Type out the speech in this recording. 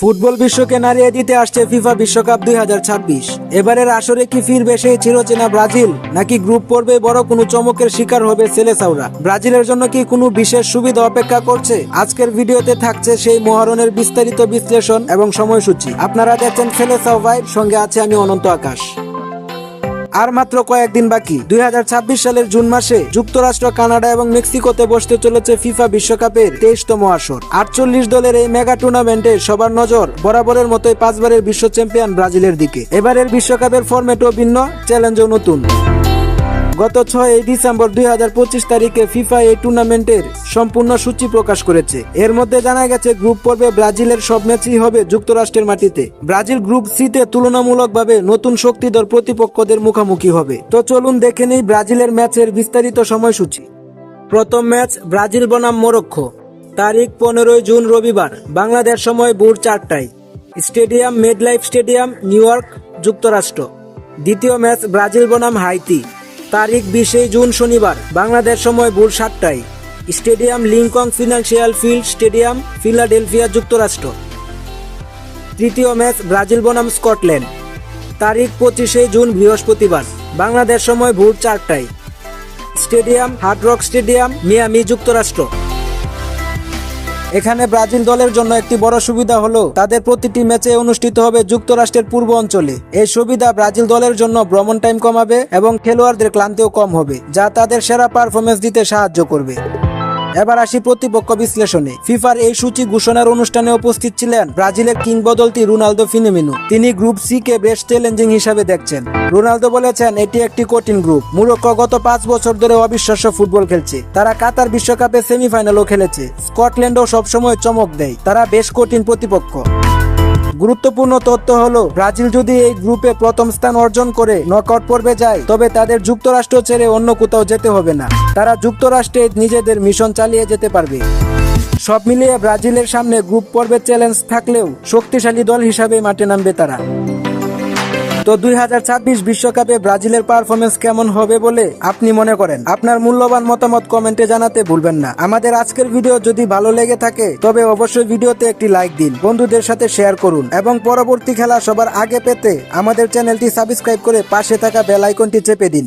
Football বিশ্বকে নাড়িয়ে দিতে আসছে ফিফা বিশ্বকাপ দুই এবারের আসরে কি ফিরবে সেই চিরচেনা ব্রাজিল? নাকি গ্রুপ পর্বে বড় কোনো চমকের শিকার হবে সেলেসাউরা? ব্রাজিলের জন্য কি কোনো বিশেষ সুবিধা অপেক্ষা করছে? আজকের ভিডিওতে থাকছে সেই মহারণের বিস্তারিত বিশ্লেষণ এবং সময়সূচি। আপনারা দেখছেন সেলেসাও ভাইব, সঙ্গে আছে আমি অনন্ত আকাশ। আর মাত্র কয়েকদিন বাকি। দুই হাজার ছাব্বিশ সালের জুন মাসে যুক্তরাষ্ট্র, কানাডা এবং মেক্সিকোতে বসতে চলেছে ফিফা বিশ্বকাপের তেইশতম আসর। আটচল্লিশ দলের এই মেগা টুর্নামেন্টে সবার নজর বরাবরের মতোই পাঁচবারের বিশ্ব চ্যাম্পিয়ন ব্রাজিলের দিকে। এবারের বিশ্বকাপের ফরম্যাটও ভিন্ন, চ্যালেঞ্জও নতুন। গত ছয় ডিসেম্বর দুই হাজার পঁচিশ তারিখে ফিফা এই টুর্নামেন্টের সম্পূর্ণ সূচি প্রকাশ করেছে। এর মধ্যে জানা গেছে, গ্রুপ পর্বে ব্রাজিলের সব ম্যাচই হবে যুক্তরাষ্ট্রের মাটিতে। ব্রাজিল গ্রুপ সিতে তুলনামূলকভাবে নতুন শক্তিধর প্রতিপক্ষদের মুখোমুখি হবে। তো চলুন দেখে নেই ব্রাজিলের ম্যাচের বিস্তারিত সময়সূচি। প্রথম ম্যাচ ব্রাজিল বনাম মোরক্কো। তারিখ পনেরোই জুন রবিবার, বাংলাদেশ সময় ভোর চারটায়। Stadium, MetLife stadium, New York, যুক্তরাষ্ট্র। দ্বিতীয় ম্যাচ ব্রাজিল বনাম হাইতি। তারিখ বিশে জুন শনিবার, বাংলাদেশ সময় ভোর সাতটায়। Stadium Lincoln financial field stadium, Philadelphia যুক্তরাষ্ট্র। তৃতীয় ম্যাচ ব্রাজিল বনাম স্কটল্যান্ড। তারিখ পঁচিশে জুন বৃহস্পতিবার, বাংলাদেশ সময় ভোর চারটায়। Stadium, Hard Rock stadium, Miami যুক্তরাষ্ট্র। এখানে ব্রাজিল দলের জন্য একটি বড় সুবিধা হলো, তাদের প্রতিটি ম্যাচে অনুষ্ঠিত হবে যুক্তরাষ্ট্রের পূর্ব অঞ্চলে। এই সুবিধা ব্রাজিল দলের জন্য ভ্রমণ টাইম কমাবে এবং খেলোয়াড়দের ক্লান্তিও কম হবে, যা তাদের সেরা পারফরমেন্স দিতে সাহায্য করবে। এবার আসি প্রতিপক্ষ বিশ্লেষণে। ফিফার এই সূচি ঘোষণার অনুষ্ঠানে উপস্থিত ছিলেন ব্রাজিলের কিংবদন্তি রোনালদো ফিনেমিনো। তিনি গ্রুপ সি কে বেশ চ্যালেঞ্জিং হিসাবে দেখছেন। রোনালদো বলেছেন, এটি একটি কঠিন গ্রুপ। মুরক্কো গত পাঁচ বছর ধরে অবিশ্বাস্য ফুটবল খেলছে। তারা কাতার বিশ্বকাপে সেমিফাইনালও খেলেছে। স্কটল্যান্ডও সবসময় চমক দেয়। তারা বেশ কঠিন প্রতিপক্ষ। গুরুত্বপূর্ণ তথ্য হলো, ব্রাজিল যদি এই গ্রুপে প্রথম স্থান অর্জন করে নকআউট পর্বে যায়, তবে তাদের যুক্তরাষ্ট্র ছেড়ে অন্য কোথাও যেতে হবে না। তারা যুক্তরাষ্ট্রে নিজেদের মিশন চালিয়ে যেতে পারবে। সব মিলিয়ে ব্রাজিলের সামনে গ্রুপ পর্বের চ্যালেঞ্জ থাকলেও শক্তিশালী দল হিসাবে মাঠে নামবে তারা। তো দুই বিশ্বকাপে ব্রাজিলের পারফরমেন্স কেমন হবে বলে আপনি মনে করেন? আপনার মূল্যবান মতামত কমেন্টে জানাতে ভুলবেন না। আমাদের আজকের ভিডিও যদি ভালো লেগে থাকে, তবে অবশ্যই ভিডিওতে একটি লাইক দিন, বন্ধুদের সাথে শেয়ার করুন এবং পরবর্তী খেলা সবার আগে পেতে আমাদের চ্যানেলটি সাবস্ক্রাইব করে পাশে থাকা বেল আইকনটি চেপে দিন।